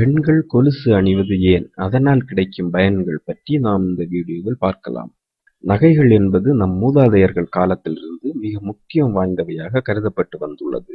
பெண்கள் கொலுசு அணிவது ஏன்? அதனால் கிடைக்கும் பயன்கள் பற்றி நாம் இந்த வீடியோவில் பார்க்கலாம். நகைகள் என்பது நம் மூதாதையர்கள் காலத்திலிருந்து மிக முக்கியம் வாய்ந்தவையாக கருதப்பட்டு வந்துள்ளது.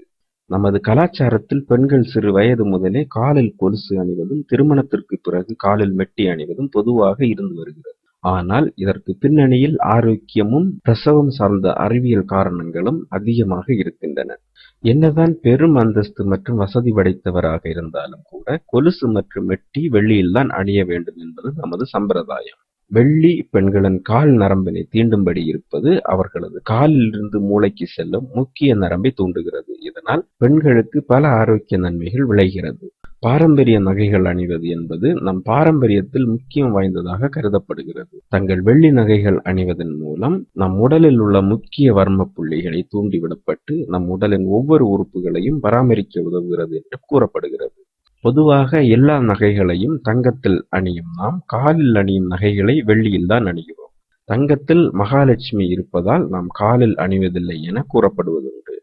நமது கலாச்சாரத்தில் பெண்கள் சிறு வயது முதலே காலில் கொலுசு அணிவதும் திருமணத்திற்கு பிறகு காலில் மெட்டி அணிவதும் பொதுவாக இருந்து வருகிறது. ஆனால் இதற்கு பின்னணியில் ஆரோக்கியமும் பிரசவம் சார்ந்த அறிவியல் காரணங்களும் அதிகமாக இருக்கின்றன. என்னதான் பெரும் அந்தஸ்து மற்றும் வசதி படைத்தவராக இருந்தாலும் கூட கொலுசு மற்றும் வெட்டி வெள்ளியில்தான் அணிய வேண்டும் என்பது நமது சம்பிரதாயம். வெள்ளி பெண்களின் கால் நரம்பினை தீண்டும்படி இருப்பது அவர்களது காலிலிருந்து மூளைக்கு செல்லும் முக்கிய நரம்பை தூண்டுகிறது. இதனால் பெண்களுக்கு பல ஆரோக்கிய நன்மைகள் விளைகிறது. பாரம்பரிய நகைகள் அணிவது என்பது நம் பாரம்பரியத்தில் முக்கியம் வாய்ந்ததாக கருதப்படுகிறது. தங்கள் வெள்ளி நகைகள் அணிவதன் மூலம் நம் உடலில் உள்ள முக்கிய வர்ம புள்ளிகளை தூண்டிவிடப்பட்டு நம் உடலின் ஒவ்வொரு உறுப்புகளையும் பராமரிக்க உதவுகிறது என்று கூறப்படுகிறது. பொதுவாக எல்லா நகைகளையும் தங்கத்தில் அணியும் நாம் காலில் அணியும் நகைகளை வெள்ளியில் தான் அணிகிறோம். தங்கத்தில் மகாலட்சுமி இருப்பதால் நாம் காலில் அணிவதில்லை என கூறப்படுவதுண்டு.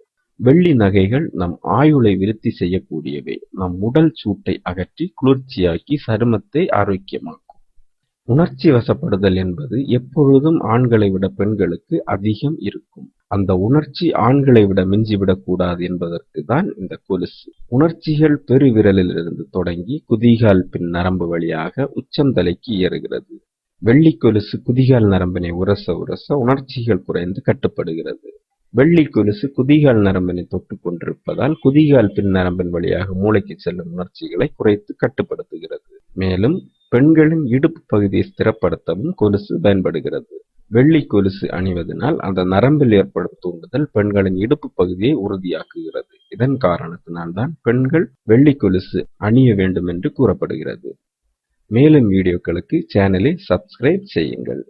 வெள்ளி நகைகள் நம் ஆயுளை விருத்தி செய்யக்கூடியவை. நம் உடல் சூட்டை அகற்றி குளிர்ச்சியாக்கி சருமத்தை ஆரோக்கியமாக்கும். உணர்ச்சி வசப்படுதல் என்பது எப்பொழுதும் ஆண்களை விட பெண்களுக்கு அதிகம் இருக்கும். அந்த உணர்ச்சி ஆண்களை விட மிஞ்சிவிடக்கூடாது என்பதற்கு தான் இந்த கொலுசு. உணர்ச்சிகள் பெருவிரலிலிருந்து தொடங்கி குதிகால் பின் நரம்பு வழியாக உச்சந்தலைக்கு ஏறுகிறது. வெள்ளி கொலுசு குதிகால் நரம்பினை உரச உரச உணர்ச்சிகள் குறைந்து கட்டுப்படுகிறது. வெள்ளி கொலுசு குதிகால் நரம்பினை தொட்டு கொண்டிருப்பதால் குதிகால் பின் நரம்பின் வழியாக மூளைக்கு செல்லும் உணர்ச்சிகளை குறைத்து கட்டுப்படுத்துகிறது. மேலும் பெண்களின் இடுப்பு பகுதியை ஸ்திரப்படுத்தவும் கொலுசு பயன்படுகிறது. வெள்ளி கொலுசு அணிவதனால் அந்த நரம்பில் ஏற்படும் தூண்டுதல் பெண்களின் இடுப்பு பகுதியை உறுதியாக்குகிறது. இதன் காரணத்தினால்தான் பெண்கள் வெள்ளி கொலுசு அணிய வேண்டும் என்று கூறப்படுகிறது. மேலும் வீடியோக்களுக்கு சேனலை சப்ஸ்கிரைப் செய்யுங்கள்.